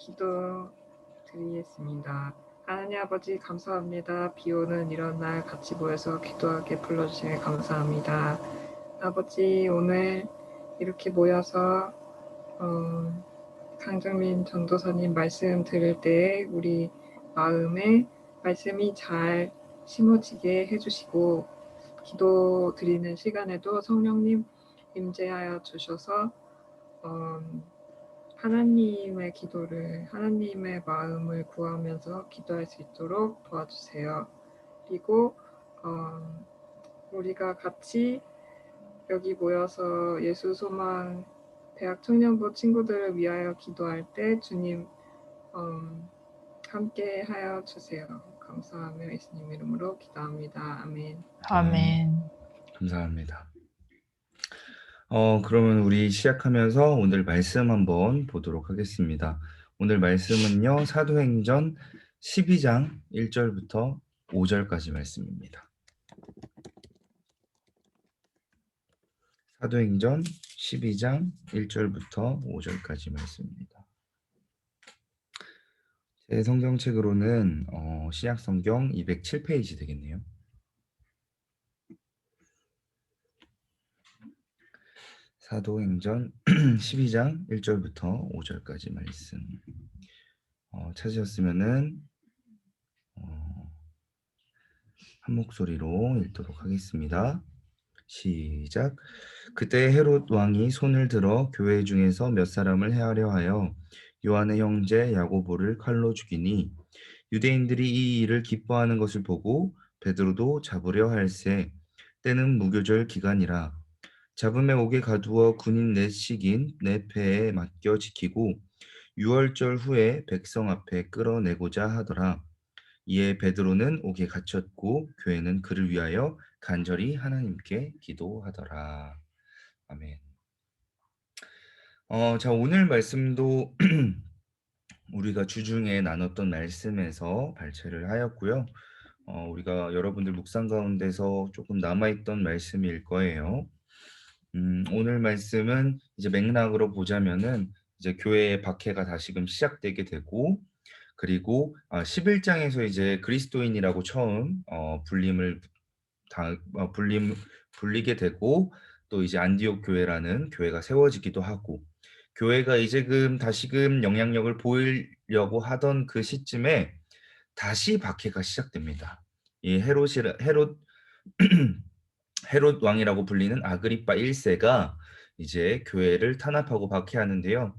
기도 드리겠습니다. 하나님 아버지 감사합니다. 비 오는 이런 날 같이 모여서 기도하게 불러주시니 감사합니다. 아버지 오늘 이렇게 모여서 어, 강정민 전도사님 말씀 들을 때 우리 마음에 말씀이 잘 심어지게 해주시고 기도 드리는 시간에도 성령님 임재하여 주셔서 어, 하나님의 기도를 하나님의 마음을 구하면서 기도할 수 있도록 도와주세요. 그리고 어, 우리가 같이 여기 모여서 예수 소망 대학 청년부 친구들을 위하여 기도할 때 주님 음, 함께 하여 주세요. 감사하며 예수님 이름으로 기도합니다. 아멘. 아멘. 감사합니다. 어, 그러면 우리 시작하면서 오늘 말씀 한번 보도록 하겠습니다. 오늘 말씀은요, 사도행전 12장 1절부터 5절까지 말씀입니다. 사도행전 12장 1절부터 5절까지 말씀입니다. 제 성경책으로는 어, 신약 성경 207페이지 되겠네요. 사도행전 12장 1절부터 5절까지 말씀 어, 찾으셨으면은 어, 한 목소리로 읽도록 하겠습니다. 시작. 그때 헤롯 왕이 손을 들어 교회 중에서 몇 사람을 해하려 하여 요한의 형제 야고보를 칼로 죽이니 유대인들이 이 일을 기뻐하는 것을 보고 베드로도 잡으려 할세 때는 무교절 기간이라 잡음에 옥에 가두어 군인 넷씩인 네 패에 맡겨 지키고 유월절 후에 백성 앞에 끌어내고자 하더라. 이에 베드로는 옥에 갇혔고 교회는 그를 위하여 간절히 하나님께 기도하더라. 아멘. 어, 자 오늘 말씀도 우리가 주중에 나눴던 말씀에서 발췌를 하였고요. 어, 우리가 여러분들 묵상 가운데서 조금 남아있던 말씀일 거예요. 음, 오늘 말씀은 이제 맥락으로 보자면은 이제 교회의 박해가 다시금 시작되게 되고 그리고 아, 11장에서 이제 그리스도인이라고 처음 어, 불림을 다 어, 불림 불리게 되고 또 이제 안디옥 교회라는 교회가 세워지기도 하고 교회가 이제금 다시금 영향력을 보이려고 하던 그 시점에 다시 박해가 시작됩니다. 이 헤롯이 헤롯 헤롯 왕이라고 불리는 아그리파 1세가 이제 교회를 탄압하고 박해하는데요.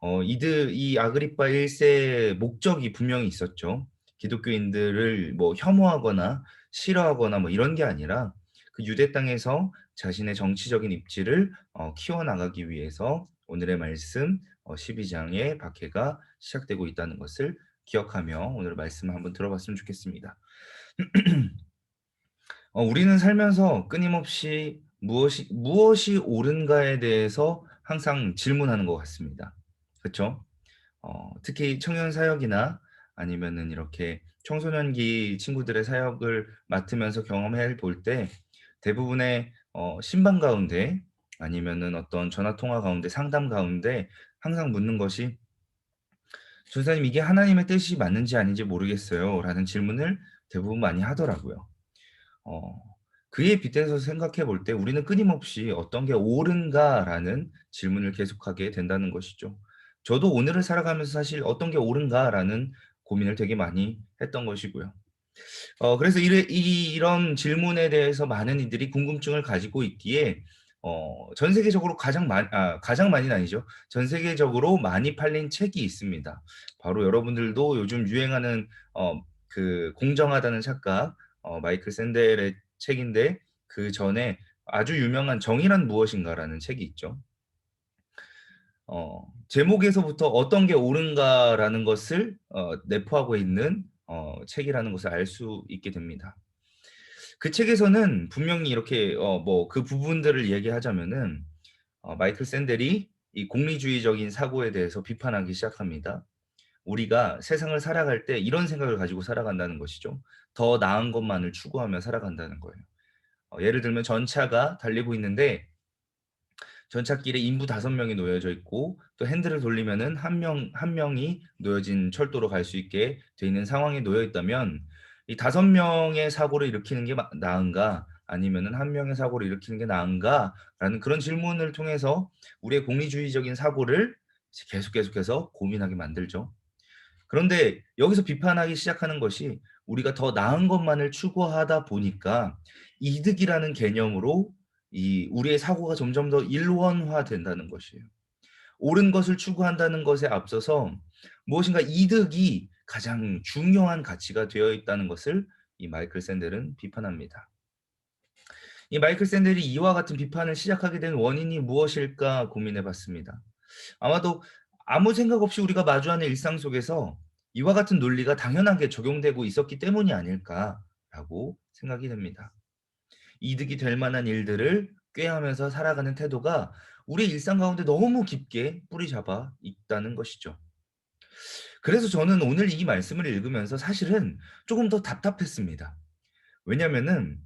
어, 이들 이 아그리파 1세의 목적이 분명히 있었죠. 기독교인들을 뭐 혐오하거나 싫어하거나 뭐 이런 게 아니라 그 유대 땅에서 자신의 정치적인 입지를 어, 키워나가기 위해서 오늘의 말씀 어, 12장의 박해가 시작되고 있다는 것을 기억하며 오늘 말씀을 한번 들어봤으면 좋겠습니다. 어, 우리는 살면서 끊임없이 무엇이 무엇이 옳은가에 대해서 항상 질문하는 것 같습니다. 그렇죠? 어, 특히 청년 사역이나 아니면은 이렇게 청소년기 친구들의 사역을 맡으면서 경험해 볼 때 대부분의 어, 신방 가운데 아니면은 어떤 전화 통화 가운데 상담 가운데 항상 묻는 것이 전사님 이게 하나님의 뜻이 맞는지 아닌지 모르겠어요라는 질문을 대부분 많이 하더라고요. 어, 그에 빗대서 생각해 볼 때 우리는 끊임없이 어떤 게 옳은가라는 질문을 계속하게 된다는 것이죠. 저도 오늘을 살아가면서 사실 어떤 게 옳은가라는 고민을 되게 많이 했던 것이고요. 어, 그래서 이래, 이, 이런 질문에 대해서 많은 이들이 궁금증을 가지고 있기에 어, 전 세계적으로 가장 많이, 아, 가장 많이는 아니죠. 전 세계적으로 많이 팔린 책이 있습니다. 바로 여러분들도 요즘 유행하는 어, 그 공정하다는 착각, 어, 마이클 샌델의 책인데 그 전에 아주 유명한 정의란 무엇인가라는 책이 있죠. 어, 제목에서부터 어떤 게 옳은가라는 것을 어, 내포하고 있는 어, 책이라는 것을 알 수 있게 됩니다. 그 책에서는 분명히 이렇게 어, 뭐 그 부분들을 얘기하자면은 어, 마이클 샌델이 이 공리주의적인 사고에 대해서 비판하기 시작합니다. 우리가 세상을 살아갈 때 이런 생각을 가지고 살아간다는 것이죠. 더 나은 것만을 추구하며 살아간다는 거예요. 어, 예를 들면 전차가 달리고 있는데 전찻길에 인부 다섯 명이 놓여져 있고 또 핸들을 돌리면은 한 명 한 명이 놓여진 철도로 갈 수 있게 돼 있는 상황에 놓여 있다면 이 다섯 명의 사고를 일으키는 게 마- 나은가 아니면은 한 명의 사고를 일으키는 게 나은가라는 그런 질문을 통해서 우리의 공리주의적인 사고를 계속 계속해서 고민하게 만들죠. 그런데 여기서 비판하기 시작하는 것이 우리가 더 나은 것만을 추구하다 보니까 이득이라는 개념으로 이 우리의 사고가 점점 더 일원화된다는 것이에요. 옳은 것을 추구한다는 것에 앞서서 무엇인가 이득이 가장 중요한 가치가 되어 있다는 것을 이 마이클 샌델은 비판합니다. 이 마이클 샌델이 이와 같은 비판을 시작하게 된 원인이 무엇일까 고민해 봤습니다. 아마도 아무 생각 없이 우리가 마주하는 일상 속에서 이와 같은 논리가 당연하게 적용되고 있었기 때문이 아닐까라고 생각이 됩니다. 이득이 될 만한 일들을 꾀하면서 살아가는 태도가 우리 일상 가운데 너무 깊게 뿌리 잡아 있다는 것이죠. 그래서 저는 오늘 이 말씀을 읽으면서 사실은 조금 더 답답했습니다. 왜냐면은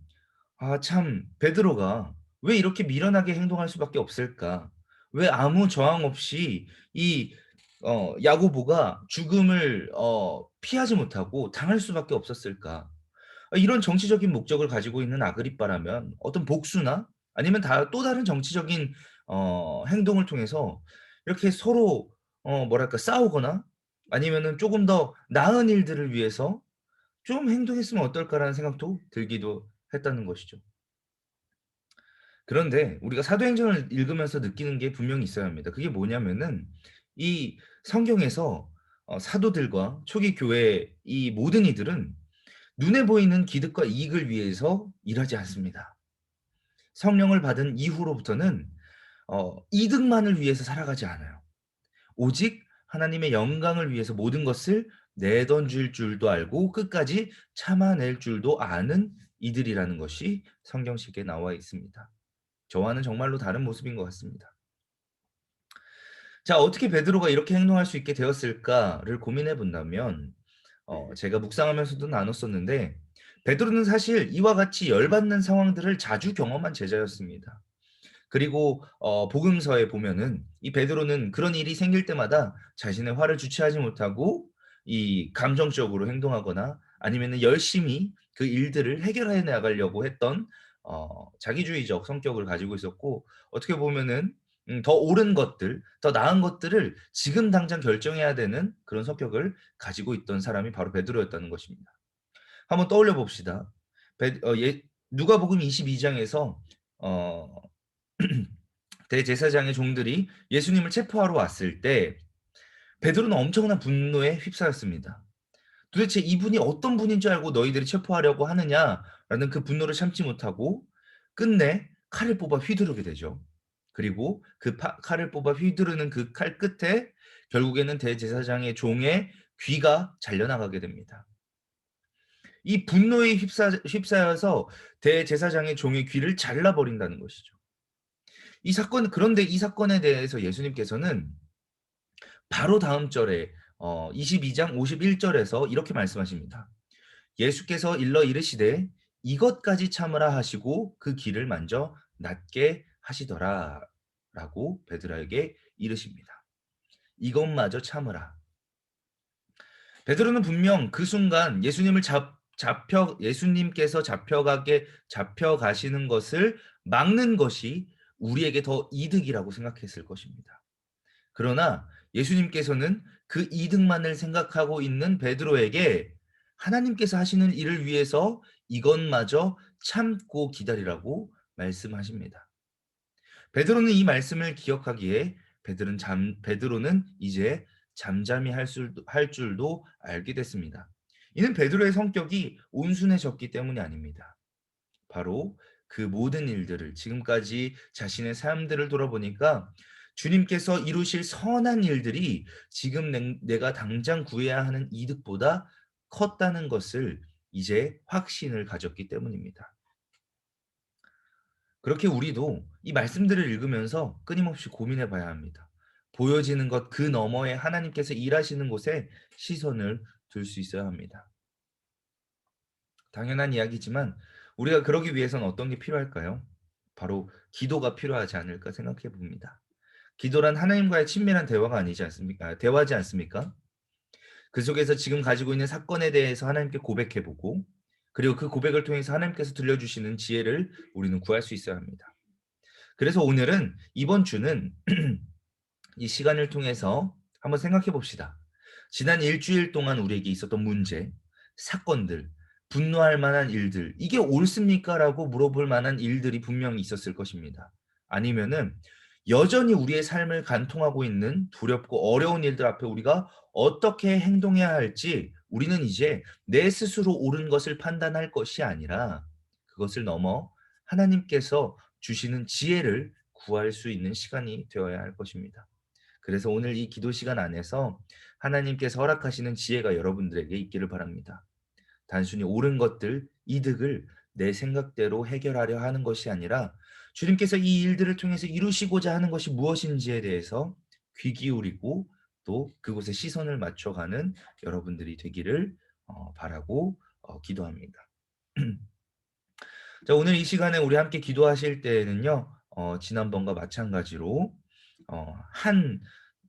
아 참 베드로가 왜 이렇게 미련하게 행동할 수밖에 없을까? 왜 아무 저항 없이 이 어 야고보가 죽음을 어 피하지 못하고 당할 수밖에 없었을까? 아 이런 정치적인 목적을 가지고 있는 아그리빠라면 어떤 복수나 아니면 다 또 다른 정치적인 어 행동을 통해서 이렇게 서로 어 뭐랄까 싸우거나 아니면은 조금 더 나은 일들을 위해서 좀 행동했으면 어떨까라는 생각도 들기도 했다는 것이죠. 그런데 우리가 사도행전을 읽으면서 느끼는 게 분명히 있어야 합니다. 그게 뭐냐면은 이 성경에서 어 사도들과 초기 교회의 이 모든 이들은 눈에 보이는 기득과 이익을 위해서 일하지 않습니다. 성령을 받은 이후로부터는 어 이득만을 위해서 살아가지 않아요. 오직 하나님의 영광을 위해서 모든 것을 내던질 줄도 알고 끝까지 참아낼 줄도 아는 이들이라는 것이 성경식에 나와 있습니다. 저와는 정말로 다른 모습인 것 같습니다. 자, 어떻게 베드로가 이렇게 행동할 수 있게 되었을까를 고민해 본다면 어 제가 묵상하면서도 나눴었는데 베드로는 사실 이와 같이 열받는 상황들을 자주 경험한 제자였습니다. 그리고 어 복음서에 보면은 이 베드로는 그런 일이 생길 때마다 자신의 화를 주체하지 못하고 이 감정적으로 행동하거나 아니면은 열심히 그 일들을 해결해 나가려고 했던 어 자기주의적 성격을 가지고 있었고 어떻게 보면은 음 더 옳은 것들, 더 나은 것들을 지금 당장 결정해야 되는 그런 성격을 가지고 있던 사람이 바로 베드로였다는 것입니다. 한번 떠올려 봅시다. 베 어 예 누가복음 22 장에서 어 대제사장의 종들이 예수님을 체포하러 왔을 때 베드로는 엄청난 분노에 휩싸였습니다. 도대체 이분이 어떤 분인 줄 알고 너희들이 체포하려고 하느냐 라는 그 분노를 참지 못하고 끝내 칼을 뽑아 휘두르게 되죠. 그리고 그 파, 칼을 뽑아 휘두르는 그 칼 끝에 결국에는 대제사장의 종의 귀가 잘려나가게 됩니다. 이 분노에 휩싸, 휩싸여서 대제사장의 종의 귀를 잘라버린다는 것이죠. 이 사건 그런데 이 사건에 대해서 예수님께서는 바로 다음 절에 어 22장 51절에서 이렇게 말씀하십니다. 예수께서 일러 이르시되 이것까지 참으라 하시고 그 길을 만져 낫게 하시더라 라고 베드로에게 이르십니다. 이것마저 참으라. 베드로는 분명 그 순간 예수님을 잡, 잡혀 예수님께서 잡혀가게 잡혀가시는 것을 막는 것이 우리에게 더 이득이라고 생각했을 것입니다. 그러나 예수님께서는 그 이득만을 생각하고 있는 베드로에게 하나님께서 하시는 일을 위해서 이것마저 참고 기다리라고 말씀하십니다. 베드로는 이 말씀을 기억하기에 베드로는 잠 베드로는 이제 잠잠히 할, 줄, 할 줄도 알게 됐습니다. 이는 베드로의 성격이 온순해졌기 때문이 아닙니다. 바로 그 모든 일들을 지금까지 자신의 삶들을 돌아보니까 주님께서 이루실 선한 일들이 지금 내, 내가 당장 구해야 하는 이득보다 컸다는 것을 이제 확신을 가졌기 때문입니다. 그렇게 우리도 이 말씀들을 읽으면서 끊임없이 고민해 봐야 합니다. 보여지는 것 그 너머에 하나님께서 일하시는 곳에 시선을 둘 수 있어야 합니다. 당연한 이야기지만 우리가 그러기 위해서는 어떤 게 필요할까요? 바로 기도가 필요하지 않을까 생각해 봅니다. 기도란 하나님과의 친밀한 대화가 아니지 않습니까? 아, 대화지 않습니까? 그 속에서 지금 가지고 있는 사건에 대해서 하나님께 고백해 보고 그리고 그 고백을 통해서 하나님께서 들려주시는 지혜를 우리는 구할 수 있어야 합니다. 그래서 오늘은 이번 주는 이 시간을 통해서 한번 생각해 봅시다. 지난 일주일 동안 우리에게 있었던 문제, 사건들, 분노할 만한 일들, 이게 옳습니까? 라고 물어볼 만한 일들이 분명히 있었을 것입니다. 아니면은 여전히 우리의 삶을 간통하고 있는 두렵고 어려운 일들 앞에 우리가 어떻게 행동해야 할지 우리는 이제 내 스스로 옳은 것을 판단할 것이 아니라 그것을 넘어 하나님께서 주시는 지혜를 구할 수 있는 시간이 되어야 할 것입니다. 그래서 오늘 이 기도 시간 안에서 하나님께서 허락하시는 지혜가 여러분들에게 있기를 바랍니다. 단순히 옳은 것들, 이득을 내 생각대로 해결하려 하는 것이 아니라 주님께서 이 일들을 통해서 이루시고자 하는 것이 무엇인지에 대해서 귀 기울이고 또 그곳에 시선을 맞춰가는 여러분들이 되기를 어, 바라고 어, 기도합니다. 자, 오늘 이 시간에 우리 함께 기도하실 때는요, 어, 지난번과 마찬가지로 어, 한,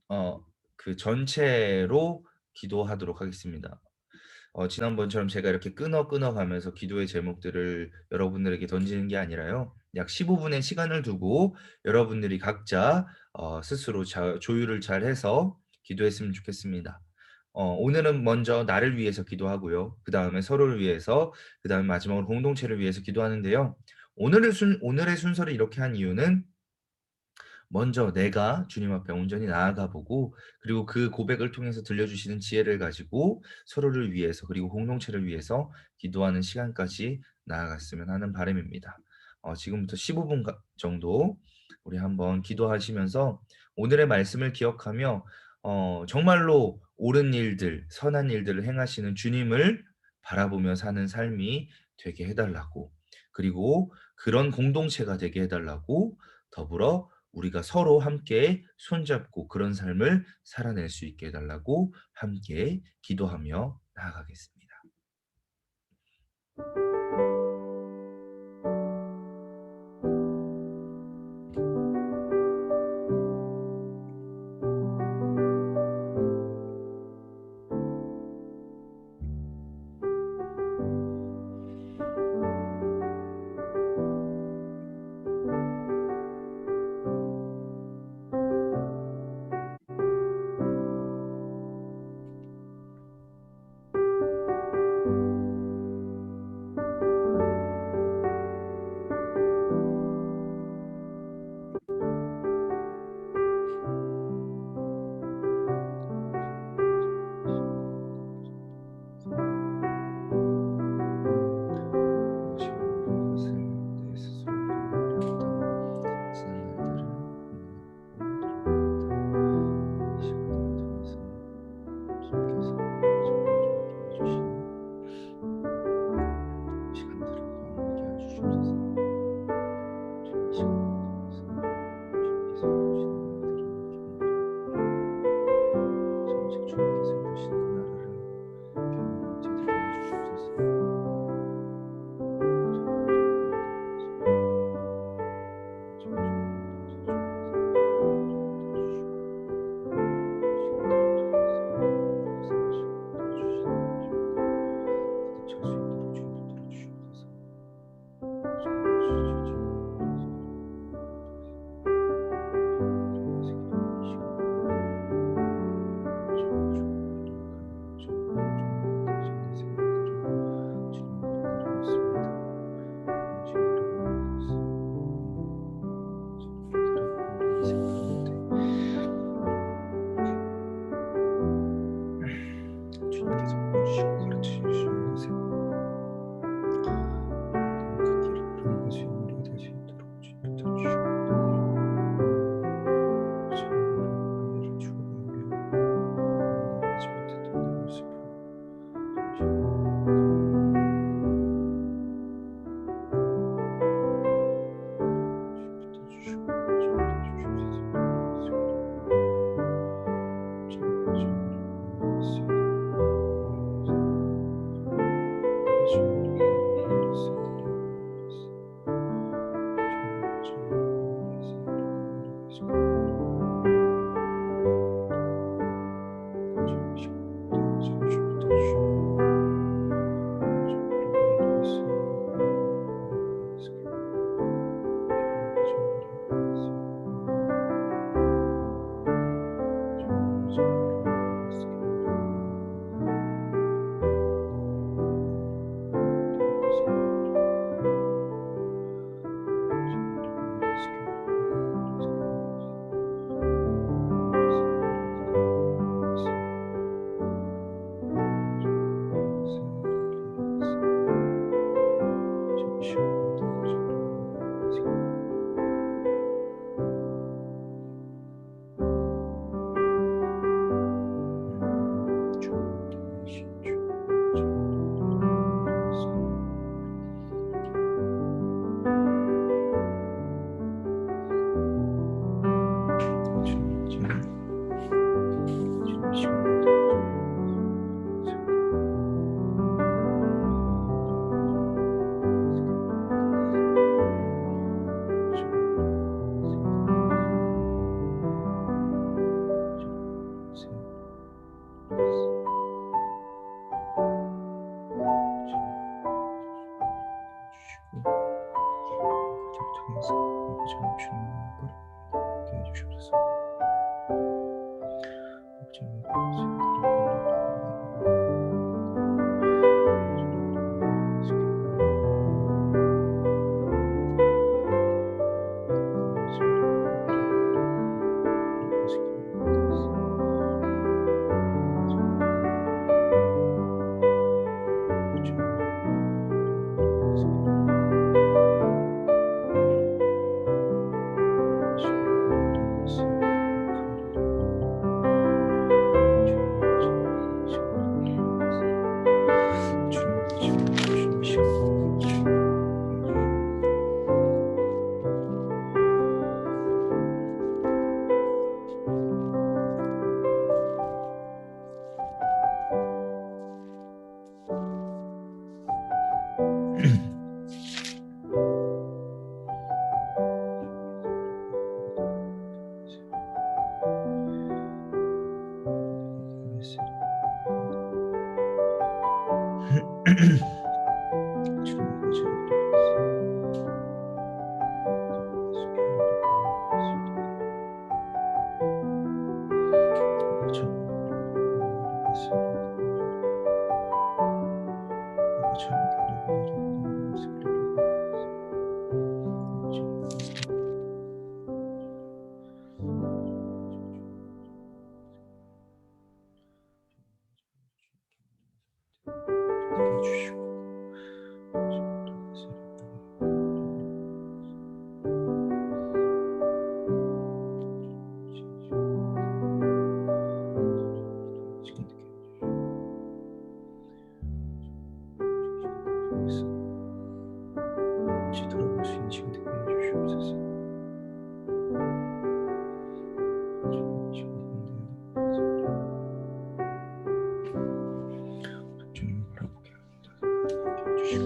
어, 그 전체로 기도하도록 하겠습니다. 어, 지난번처럼 제가 이렇게 끊어 끊어 가면서 기도의 제목들을 여러분들에게 던지는 게 아니라요. 약 15분의 시간을 두고 여러분들이 각자 어, 스스로 자, 조율을 잘 해서 기도했으면 좋겠습니다. 어, 오늘은 먼저 나를 위해서 기도하고요. 그 다음에 서로를 위해서, 그 다음에 마지막으로 공동체를 위해서 기도하는데요. 오늘의, 순, 오늘의 순서를 이렇게 한 이유는 먼저 내가 주님 앞에 온전히 나아가 보고 그리고 그 고백을 통해서 들려주시는 지혜를 가지고 서로를 위해서 그리고 공동체를 위해서 기도하는 시간까지 나아갔으면 하는 바람입니다. 어, 지금부터 15분 정도 우리 한번 기도하시면서 오늘의 말씀을 기억하며 어, 정말로 옳은 일들, 선한 일들을 행하시는 주님을 바라보며 사는 삶이 되게 해달라고 그리고 그런 공동체가 되게 해달라고 더불어 우리가 서로 함께 손잡고 그런 삶을 살아낼 수 있게 해달라고 함께 기도하며 나아가겠습니다.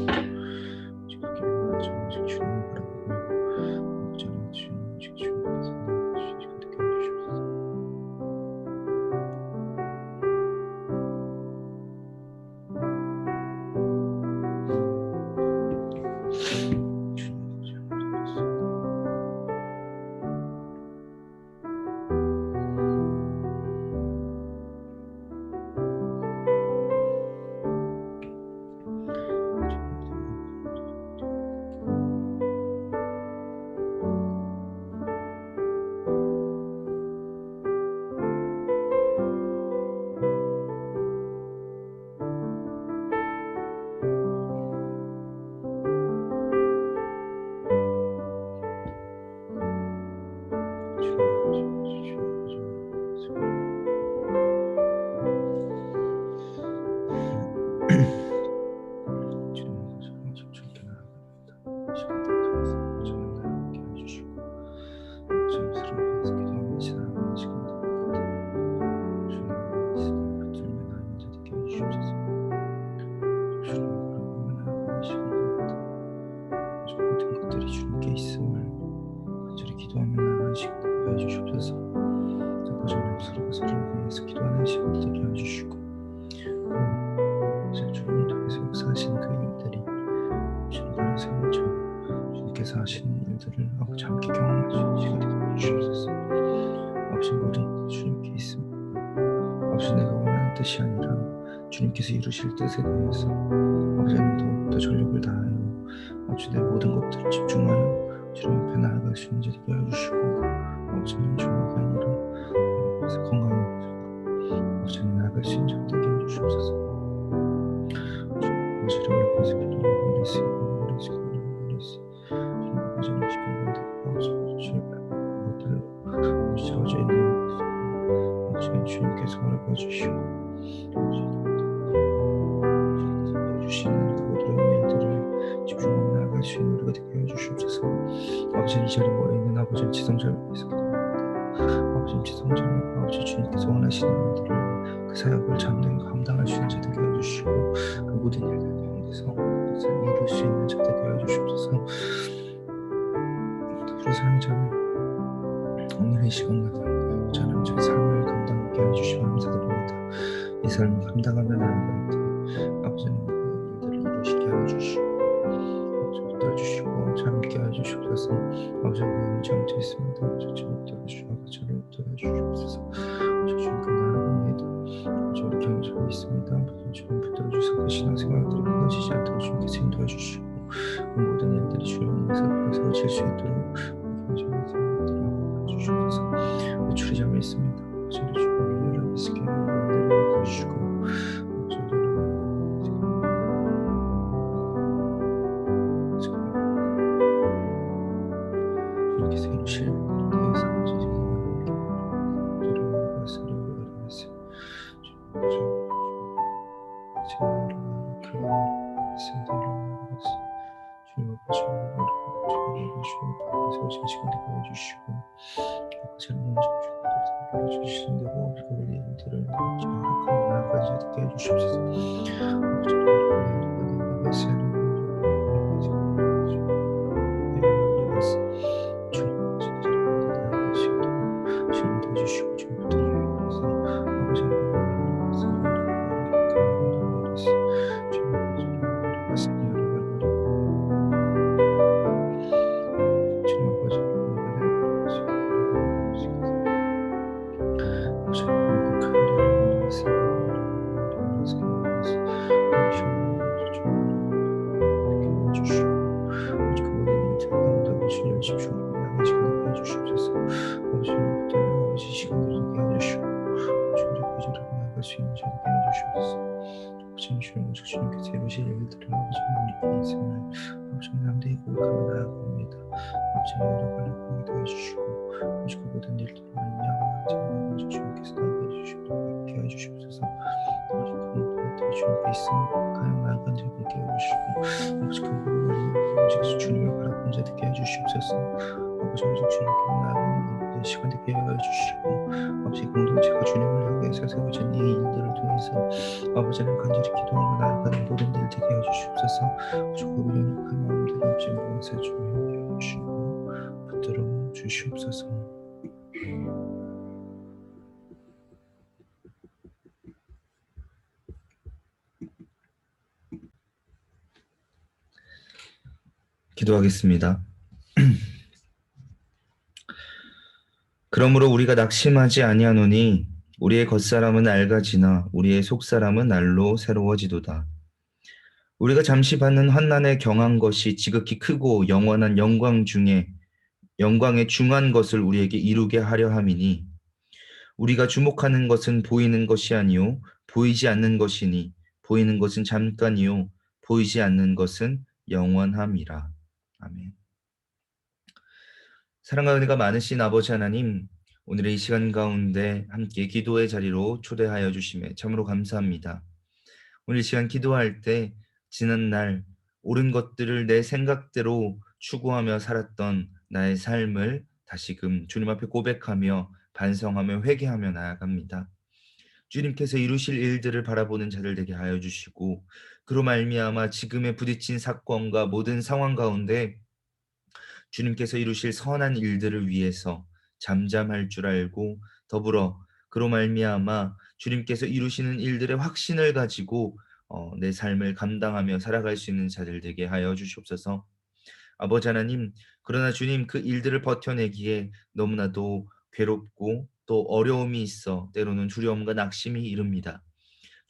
Thank you. 내 모든 것들을 집중하여 주님 앞에 나아갈 수 있는 자 되게 해주시고 아버지 하나님 주님이 아니라 그래서 아버지 하나님 나아갈 수 있는 자 되게 해주시옵소서. 아버지를 올려서 기도하고 그랬으 그랬으 그랬으 주님 하나님 시간을 아버지 주님 것들을 저어져 있는 주님께서 허락해 주시고 지 지성자를 위해서 기도합니다 아버지 주님께서 원하시는 일들을 그 사역을 잠든 감당할 수 있는 자 되게 해주시고 그 모든 일들 가운데서 그것을 이룰 수 있는 자 되게 해주시옵소서. 우리 사용자는 오늘 이 시간마다 아버지 하나님 저희 삶을 감당하게 해주시면 감사드립니다. 이 삶을 감당하며 나아갈 때 아버지 하나님 그 일들을 이루시게 해주시고 주시옵소서 아버지 하나님 아버지 주님 아버지 저를 아버지 주님께 나아갑니다 아버지 우리 경찰이 있습니다. 주님 붙들어주셔서 그 신앙생활들이 무너지지 않도록 주님께서 인도해 주시고 그 모든 일들이 주님께서 세워질 수 있도록 주님 아버지 세우신 시간 되게 해주시고 아버지 하나님 주님께서 불러주시는 대로 그 우리 일들을 아버지 허락하고 나아가지 되게 해주시옵소서 자 해주시옵소서 아버지 주님 오직 주님께서 이루실 일들을 아버지 우리께 있음을 아버지 남들이 고백하며 나아갑니다. 아버지 보게 해주시고 아버지 그 모든 일들을 말미암아 아버지 주님께서 나아가 주시고 있게 해주시옵소서. 아버지 그 일들이 주님께 있음을 가요 나아간 자들에게 해주시고 아버지 그 말미암아 오직 주님을 바라본 자들에게 해주시옵소서. 아버지 오직 주님께 나아가는 모든 시간 되게 해주시고 아버지 공동체가 주님을 향해서 세워진 이 일들을 통해서 아버지는 간절히 기도하며 나아가는 모든 일 되게 해 주시옵소서 아버지 그 연약한 마음들을 아버지 무엇에 주님 해주시고 붙들어 주시옵소서 기도하겠습니다. 그러므로 우리가 낙심하지 아니하노니 우리의 겉사람은 낡아지나 우리의 속사람은 날로 새로워지도다. 우리가 잠시 받는 환난에 경한 것이 지극히 크고 영원한 영광 중에 영광의 중한 것을 우리에게 이루게 하려 함이니 우리가 주목하는 것은 보이는 것이 아니요 보이지 않는 것이니 보이는 것은 잠깐이요 보이지 않는 것은 영원함이라. 아멘. 사랑과 은혜가 많으신 아버지 하나님, 오늘의 이 시간 가운데 함께 기도의 자리로 초대하여 주심에 참으로 감사합니다. 오늘 이 시간 기도할 때 지난 날 옳은 것들을 내 생각대로 추구하며 살았던 나의 삶을 다시금 주님 앞에 고백하며 반성하며 회개하며 나아갑니다. 주님께서 이루실 일들을 바라보는 자들 되게 하여 주시고 그로 말미암아 지금의 부딪힌 사건과 모든 상황 가운데 주님께서 이루실 선한 일들을 위해서 잠잠할 줄 알고 더불어 그로 말미암아 주님께서 이루시는 일들의 확신을 가지고 어, 내 삶을 감당하며 살아갈 수 있는 자들 되게 하여 주시옵소서. 아버지 하나님, 그러나 주님 그 일들을 버텨내기에 너무나도 괴롭고 또 어려움이 있어 때로는 두려움과 낙심이 이릅니다.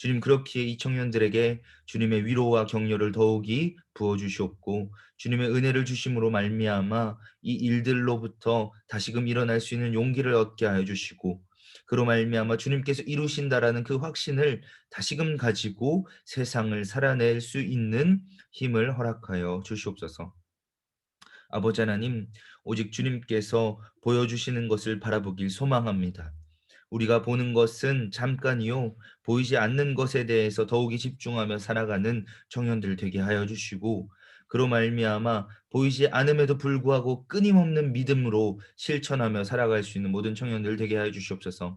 주님 그렇기에 이 청년들에게 주님의 위로와 격려를 더욱이 부어 주시옵고 주님의 은혜를 주심으로 말미암아 이 일들로부터 다시금 일어날 수 있는 용기를 얻게 하여 주시고 그로 말미암아 주님께서 이루신다라는 그 확신을 다시금 가지고 세상을 살아낼 수 있는 힘을 허락하여 주시옵소서. 아버지 하나님, 오직 주님께서 보여주시는 것을 바라보길 소망합니다. 우리가 보는 것은 잠깐이요 보이지 않는 것에 대해서 더욱이 집중하며 살아가는 청년들 되게 하여 주시고 그로 말미암아 보이지 않음에도 불구하고 끊임없는 믿음으로 실천하며 살아갈 수 있는 모든 청년들 되게 하여 주시옵소서.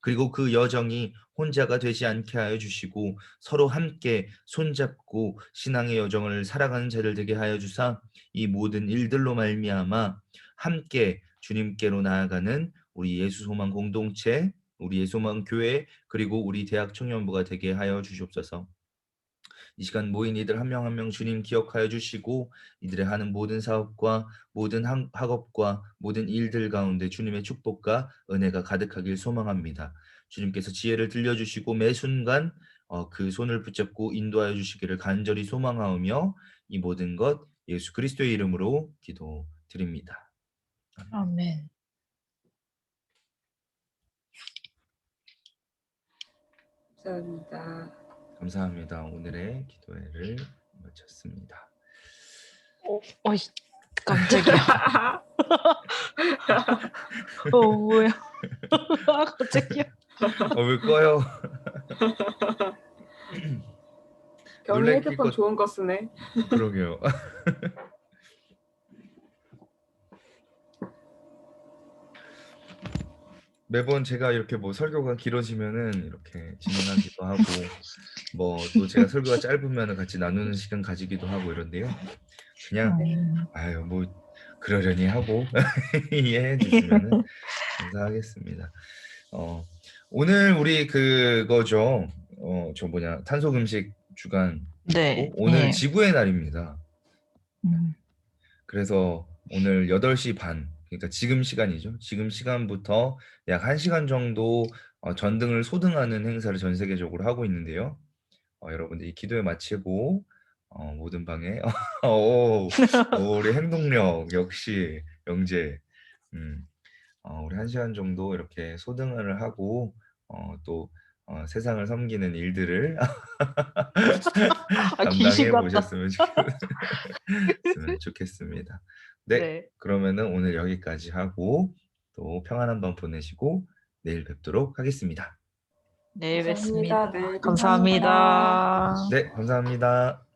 그리고 그 여정이 혼자가 되지 않게 하여 주시고 서로 함께 손잡고 신앙의 여정을 살아가는 자들 되게 하여 주사 이 모든 일들로 말미암아 함께 주님께로 나아가는 우리 예수 소망 공동체, 우리 예수 소망 교회 그리고 우리 대학 청년부가 되게 하여 주시옵소서. 이 시간 모인 이들 한 명 한 명 주님 기억하여 주시고 이들의 하는 모든 사업과 모든 학- 학업과 모든 일들 가운데 주님의 축복과 은혜가 가득하길 소망합니다. 주님께서 지혜를 들려주시고 매 순간 어, 그 손을 붙잡고 인도하여 주시기를 간절히 소망하오며 이 모든 것 예수 그리스도의 이름으로 기도드립니다. 아멘. 감사합니다. 감사합니다. 오늘의 기도회를 마쳤습니다. 어, 어이, 깜짝이야. 어, 뭐야. 아, 깜짝이야. 어, 왜 꺼요? 놀래킬 헤드폰 것- 좋은 거 쓰네. 그러게요. 매번 제가 이렇게 뭐 설교가 길어지면은 이렇게 진행하기도 하고 뭐 또 제가 설교가 짧으면 같이 나누는 시간 가지기도 하고 이런데요. 그냥 음, 아유 뭐 그러려니 하고 이해해 주시면 감사하겠습니다. 어, 오늘 우리 그거죠. 어, 저 뭐냐 탄소 금식 주간 네. 오늘 예. 지구의 날입니다. 음, 그래서 오늘 8시 반, 그러니까 지금 시간이죠. 지금 시간부터 약 1시간 정도 어, 전등을 소등하는 행사를 전 세계적으로 하고 있는데요. 어, 여러분들 이 기도에 마치고 어, 모든 방에 오, 오, 우리 행동력 역시 영재 음, 어, 우리 1시간 정도 이렇게 소등을 하고 어, 또 어, 세상을 섬기는 일들을 아, 귀신 담당해 같다. 보셨으면 좋겠, 좋겠습니다. 네, 네. 그러면은 오늘 여기까지 하고 또 평안한 밤 보내시고 내일 뵙도록 하겠습니다. 내일 감사합니다. 뵙습니다. 네, 감사합니다. 네, 감사합니다.